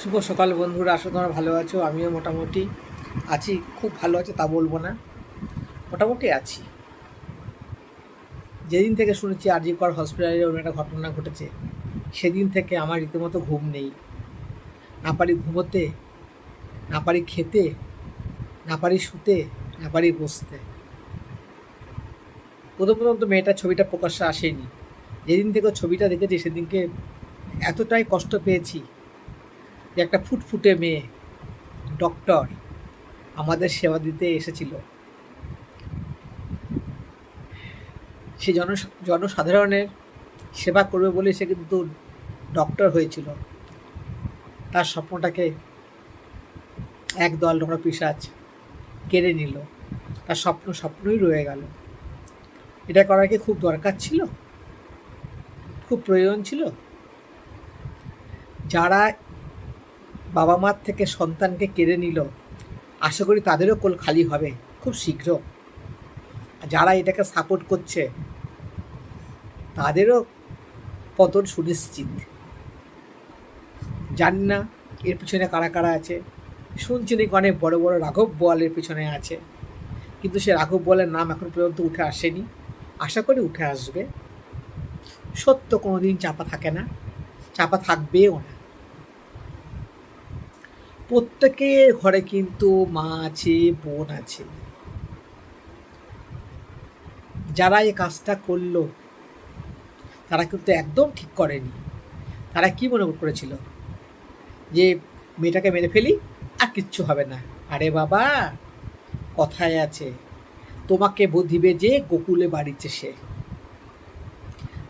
শুভ সকাল বন্ধুরা আসো তোমরা ভালো আছো, আমিও মোটামুটি আছি, খুব ভালো আছে, তা বলব না। মোটামুটি আছি। যেদিন থেকে শুনেছি আর জি আরজিকর হসপিটালে ওরকম একটা ঘটনা ঘটেছে, সেদিন থেকে আমার রীতিমতো ঘুম নেই। না পারি ঘুমোতে, না পারি খেতে, না পারি শুতে, না পারি বসতে। প্রথম প্রথম তো মেয়েটার ছবিটা প্রকাশ্যে আসেনি। যেদিন থেকে ছবিটা দেখেছি, সেদিনকে এতটাই কষ্ট পেয়েছি যে একটা ফুটফুটে মেয়ে ডক্টর আমাদের সেবা দিতে এসেছিল। সে জন, জনসাধারণের সেবা করবে বলে সে কিন্তু ডক্টর হয়েছিল। তার স্বপ্নটাকে এক দল নোংরা পিসাজ কেড়ে নিল। তার স্বপ্ন স্বপ্নই রয়ে গেল। এটা করার কি খুব দরকার ছিল? খুব প্রয়োজন ছিল? যারা বাবা মার থেকে সন্তানকে কেড়ে নিল। আশা করি তাদেরও কোল খালি হবে, খুব শীঘ্র। যারা এটাকে সাপোর্ট করছে, তাদেরও পতন সুনিশ্চিত। জানি না এর পিছনে কারা কারা আছে। শুনছি নাকি অনেক বড় বড় রাঘব বোয়ালের পিছনে আছে। কিন্তু সে রাঘব বোয়ালের নাম এখন পর্যন্ত উঠে আসেনি। আশা করি উঠে আসবে। সত্য কোনো দিন চাপা থাকে না। চাপা থাকবেও না। প্রত্যেকের ঘরে কিন্তু মা আছে, বোন আছে। যারা এই কাজটা করল, তারা কিন্তু একদম ঠিক করেনি। তারা কি মনে করেছিল? যে মেয়েটাকে মেরে ফেলি আর কিচ্ছু হবে না। আরে বাবা, কথায় আছে, তোমাকে বুদ্ধিবে যে গোকুলে বাড়িছে সে।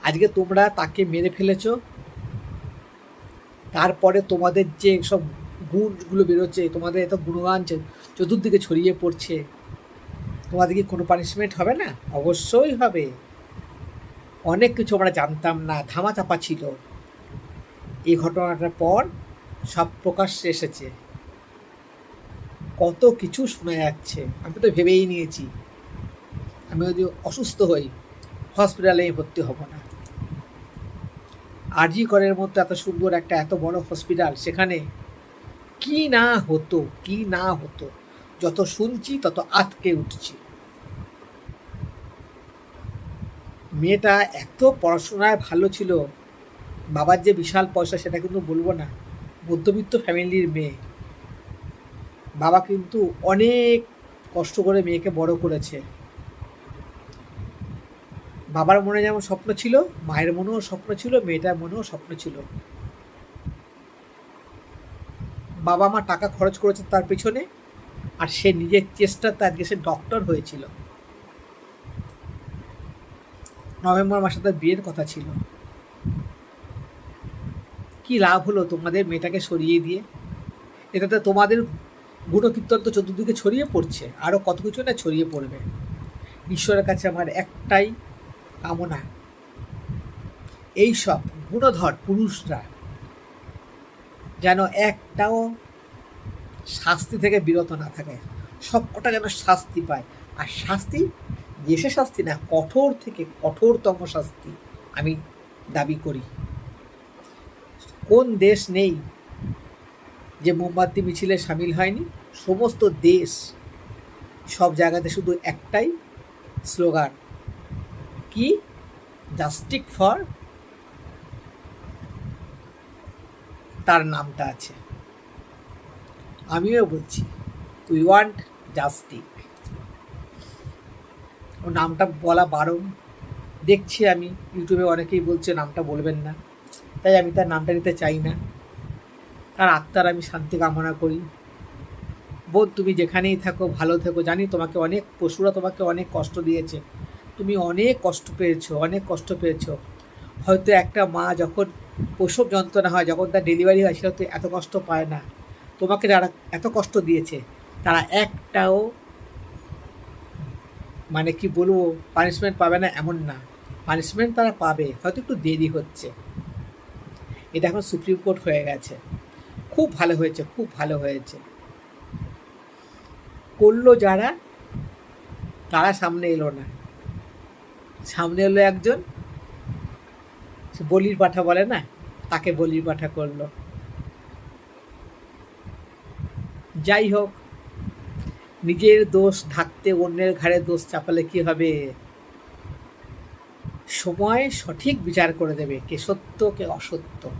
আজকে তোমরা তাকে মেরে ফেলেছ, তারপরে তোমাদের যে সব গুণগুলো বেরোচ্ছে, তোমাদের এত গুণগান চতুর্দিকে ছড়িয়ে পড়ছে। তোমাদের কি কোনো পানিশমেন্ট হবে না? অবশ্যই হবে। অনেক কিছু আমরা জানতাম না ধামা চাপা ছিল। এই ঘটনাটার পর সব প্রকাশ্যে এসেছে। কত কিছু শোনা যাচ্ছে, আমি তো ভেবেই নিয়েছি। আমি যদি অসুস্থ হই হসপিটালে ভর্তি হব না। আরজি করের মতো এত সুন্দর একটা, এত বড় হসপিটাল সেখানে কি না হতো, কি না হতো, যত শুনছি তত আতকে উঠছি। মেয়েটা এত পড়াশোনায় ভালো ছিল, বাবার যে বিশাল পয়সা সেটা কিন্তু বলব না, মধ্যবিত্ত ফ্যামিলির মেয়ে। বাবা কিন্তু অনেক কষ্ট করে মেয়েকে বড় করেছে। বাবার মনে যেমন স্বপ্ন ছিল, মায়ের মনেও স্বপ্ন ছিল, মেয়েটার মনেও স্বপ্ন ছিল। বাবা মা টাকা খরচ করেছে তার পেছনে আর সে নিজের চেষ্টাতে আজকে সে ডক্টর হয়েছিল। নভেম্বর মাসে তার বিয়ের কথা ছিল। কি লাভ হলো তোমাদের মেয়েটাকে সরিয়ে দিয়ে? এটাতে তোমাদের গুণকীর্তন তো চতুর্দিকে ছড়িয়ে পড়ছে আরও কত কিছু না ছড়িয়ে পড়বে। ঈশ্বরের কাছে আমার একটাই কামনা। এইসব গুণধর পুরুষরা যেন একটাও শাস্তি থেকে বিরত না থাকে। সবকটা যেন শাস্তি পায়। আর শাস্তি দেশে শাস্তি না, কঠোর থেকে কঠোরতম শাস্তি আমি দাবি করি। কোন দেশ নেই যে মোমবাতি, মিছিলে সামিল হয়নি? সমস্ত দেশ সব জায়গাতে শুধু একটাই স্লোগান, কি? জাস্টিক ফর তার নামটা আছে। আমিও বলছি উই ওয়ান্ট জাস্টিক ও নামটা বলা বারণ। দেখছি আমি, ইউটিউবে অনেকেই বলছে নামটা বলবেন না। তাই আমি তার নামটা নিতে চাই না। তার আত্মার আমি শান্তি কামনা করি। বোধ তুমি যেখানেই থাকো, ভালো থেকো। জানি তোমাকে অনেক, পশুরা তোমাকে অনেক কষ্ট দিয়েছে। তুমি অনেক কষ্ট পেয়েছ, অনেক কষ্ট পেয়েছ। হয়তো একটা মা যখন প্রসব যন্ত্রণা হয়, যখন তার ডেলিভারি হয়, সেটা তো এত কষ্ট পায় না। তোমাকে যারা এত কষ্ট দিয়েছে। তারা একটাও মানে কি বলব পানিশমেন্ট পাবে না এমন না। পানিশমেন্ট তারা পাবে, হয়তো একটু দেরি হচ্ছে। এটা এখন সুপ্রিম কোর্ট হয়ে গেছে। খুব ভালো হয়েছে, খুব ভালো হয়েছে। করল যারা, তারা সামনে এলো না। সামনে এলো একজন বলির পাঠা বলে না? তাকে বলির পাঠা করল। যাই হোক, নিজের দোষ ঢাকতে অন্যের ঘাড়ে দোষ চাপালে কি হবে? সময় সঠিক বিচার করে দেবে, কে সত্য, কে অসত্য।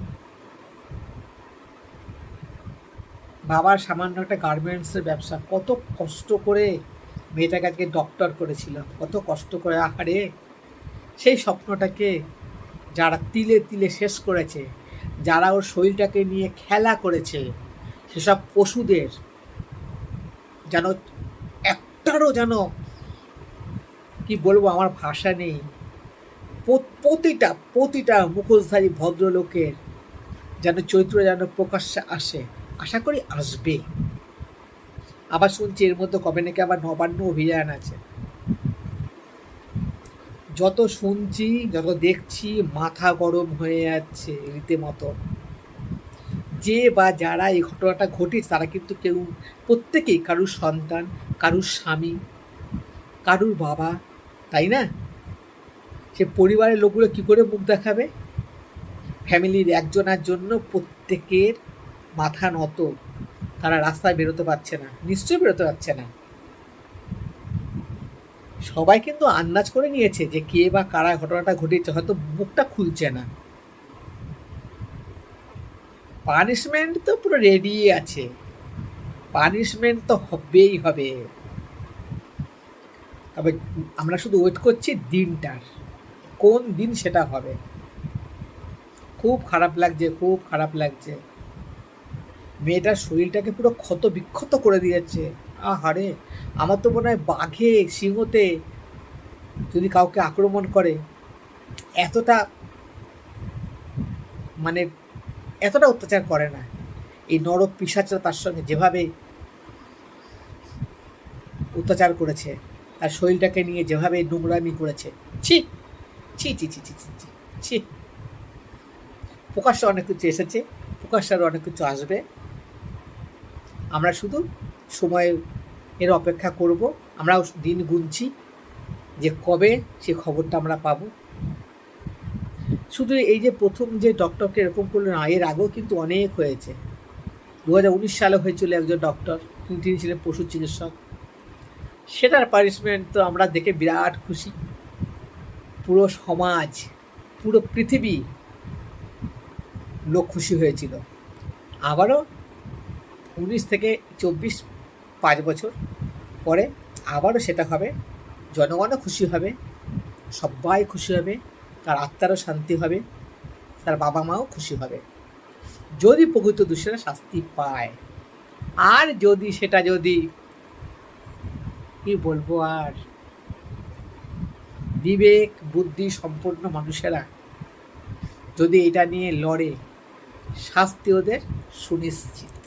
বাবার সামান্য একটা গার্মেন্টসের ব্যবসা, কত কষ্ট করে মেয়েটাকে আজকে ডক্টর করেছিল, কত কষ্ট করে, আহারে! সেই স্বপ্নটাকে যারা তিলে তিলে শেষ করেছে, যারা ওর শরীরটাকে নিয়ে খেলা করেছে, সেসব পশুদের যেন একটারও যেন, কি বলব, আমার ভাষা নেই। প্রতিটা প্রতিটা মুখোশধারী ভদ্রলোকের যেন চরিত্র যেন প্রকাশ্যে আসে, আশা করি আসবে আবার শুনছি এর মধ্যে কবে নাকি আবার নবান্ন অভিযান আছে। যত শুনছি, যত দেখছি, মাথা গরম হয়ে যাচ্ছে রীতিমতো যে বা যারা এই ঘটনাটা ঘটেছে তারা কিন্তু কেউ, প্রত্যেকেই কারুর সন্তান, কারুর স্বামী, কারুর বাবা, তাই না? সে পরিবারের লোকগুলো কী করে মুখ দেখাবে? ফ্যামিলির একজনের জন্য প্রত্যেকের মাথা নত। তারা রাস্তায় বেরোতে পারছে না, নিশ্চয়ই বেরোতে পারছে না। সবাই কিন্তু আন্দাজ করে নিয়েছে যে কে বা কারা ঘটনাটা ঘটিয়েছে, হয়তো মুখটা খুলছে না। পানিশমেন্ট তো পুরো রেডি আছে। পানিশমেন্ট তো হবেই হবে। তবে আমরা শুধু ওয়েট করছি দিনটার। কোন দিন সেটা হবে? খুব খারাপ লাগছে, খুব খারাপ লাগছে। মেয়েটার শরীরটাকে পুরো ক্ষত বিক্ষত করে দিয়েছে। আহারে, আমার তো মনে হয় বাঘে, সিংহতে যদি কাউকে আক্রমণ করে, এতটা মানে এতটা অত্যাচার করে না। এই নরক পিসাচরা তার সঙ্গে যেভাবে অত্যাচার করেছে, তার শরীরটাকে নিয়ে যেভাবে নোংরামি করেছে, ছি ছি ছি ছি ছি ছি ছি। প্রকাশ্যে অনেক কিছু এসেছে, প্রকাশ্যে আরও অনেক কিছু আসবে। আমরা শুধু সময় এর অপেক্ষা করব। আমরাও দিন গুনছি যে কবে সে খবরটা আমরা পাবো। শুধু এই যে প্রথম যে ডক্টরকে এরকম করল না এর আগেও কিন্তু অনেক হয়েছে। দু উনিশ সালে হয়েছিল একজন ডক্টর তিনি ছিলেন পশু চিকিৎসক। সেটার পানিশমেন্ট তো আমরা দেখে বিরাট খুশি। পুরো সমাজ, পুরো পৃথিবী লোক খুশি হয়েছিল। আবারও উনিশ থেকে চব্বিশ পাঁচ বছর পরে আবারও সেটা হবে, জনগণও খুশি হবে, সবাই খুশি হবে, তার আত্মারও শান্তি হবে, তার বাবা মাও খুশি হবে। যদি প্রকৃত দোষীরা শাস্তি পায়, আর যদি সেটা যদি, কি বলব আর, বিবেক, বুদ্ধি সম্পন্ন মানুষেরা যদি এটা নিয়ে লড়ে, শাস্তি ওদের সুনিশ্চিত।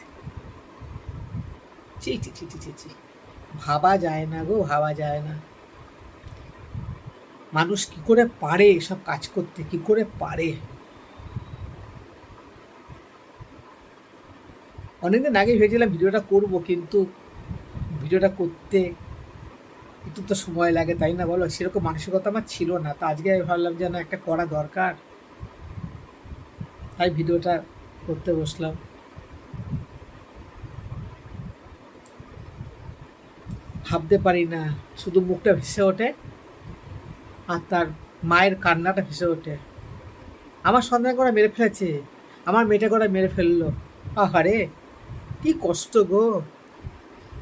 চি চি চি চি চি ভাবা যায় না গো, ভাবা যায় না। মানুষ কি করে পারে এসব কাজ করতে? কি করে পারে? অনেকদিন আগে ভেবেছিলাম ভিডিওটা করব, কিন্তু ভিডিওটা করতে একটু তো সময় লাগে, তাই না বলো? সেরকম মানসিকতা আমার ছিল না। তো আজকে আমি ভাবলাম যে না একটা করা দরকার। তাই ভিডিওটা করতে বসলাম। ভাবতে পারি না। শুধু মুখটা ভেসে ওঠে আর তার মায়ের কান্নাটা ভেসে ওঠে। আমার সন্তান করে মেরে ফেলেছে। আমার মেয়েটা করে মেরে ফেলল। আহারে, কি কষ্ট গো।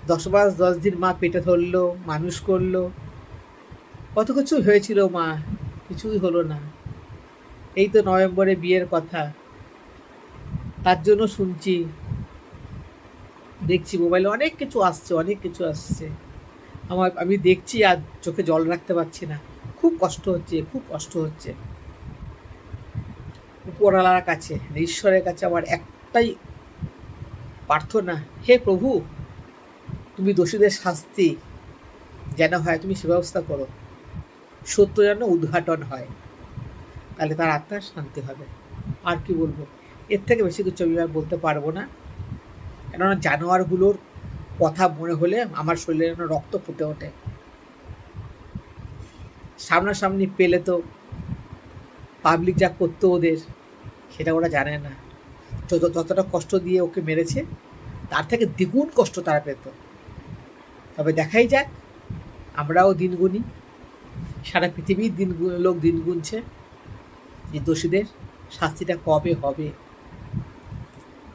দশ মাস, দশ দিন মা পেটে ধরলো, মানুষ করল। কত কিছু হয়েছিল মা, কিছুই হলো না। এই তো নভেম্বরে বিয়ের কথা। তার জন্য শুনছি, দেখছি মোবাইলে অনেক কিছু আসছে, অনেক কিছু আসছে। আমার, আমি দেখছি আর চোখে জল রাখতে পারছি না। খুব কষ্ট হচ্ছে, খুব কষ্ট হচ্ছে। উপরওয়ালার কাছে, ঈশ্বরের কাছে আমার একটাই প্রার্থনা, হে প্রভু, তুমি দোষীদের শাস্তি যেন হয়, তুমি সে ব্যবস্থা করো। সত্য যেন উদ্ঘাটন হয়, তাহলে তার আত্মার শান্তি হবে। আর কি বলব? এর থেকে বেশি কিছু আমি আর বলতে পারব না। কেননা জানোয়ারগুলোর কথা মনে হলে আমার শরীরে রক্ত ফুটে ওঠে। সামনাসামনি পেলে তো পাবলিক যা করতো ওদের, সেটা ওরা জানে না। যত, যতটা কষ্ট দিয়ে ওকে মেরেছে, তার থেকে দ্বিগুণ কষ্ট তারা পেত। তবে দেখাই যাক, আমরাও দিন গুনি। সারা পৃথিবীর দিন লোক দিন গুনছে। যে দোষীদের শাস্তিটা কবে হবে?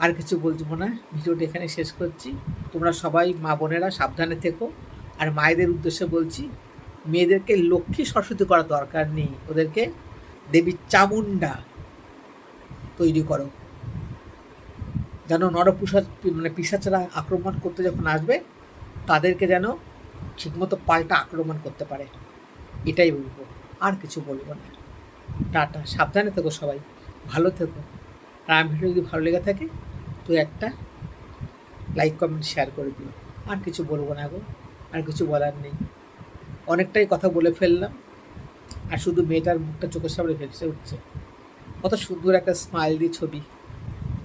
আর কিছু বলব না। ভিডিওটা এখানে শেষ করছি। তোমরা সবাই মা বোনেরা সাবধানে থেকো। আর মায়েদের উদ্দেশ্যে বলছি, মেয়েদেরকে লক্ষ্মী সরস্বতী করার দরকার নেই। ওদেরকে দেবী চামুন্ডা তৈরি করো। যেন নরপুষা মানে পিসাচেরা আক্রমণ করতে যখন আসবে, তাদেরকে যেন ঠিকমতো পাল্টা আক্রমণ করতে পারে। এটাই বলব। আর কিছু বলব না। টাটা। সাবধানে থেকো সবাই। ভালো থেকো। আর আমার ভিডিও যদি ভালো লেগে থাকে, তো একটা লাইক কমেন্ট শেয়ার করে দিও। আর কিছু বলব না গো, আর কিছু বলার নেই। অনেকটাই কথা বলে ফেললাম, আর শুধু মেয়েটার মুখটা চোখের সামনে ভেসে উঠছে। কত সুন্দর একটা স্মাইল দিয়ে ছবি।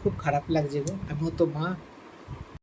খুব খারাপ লাগছে গো। আমিও তো মা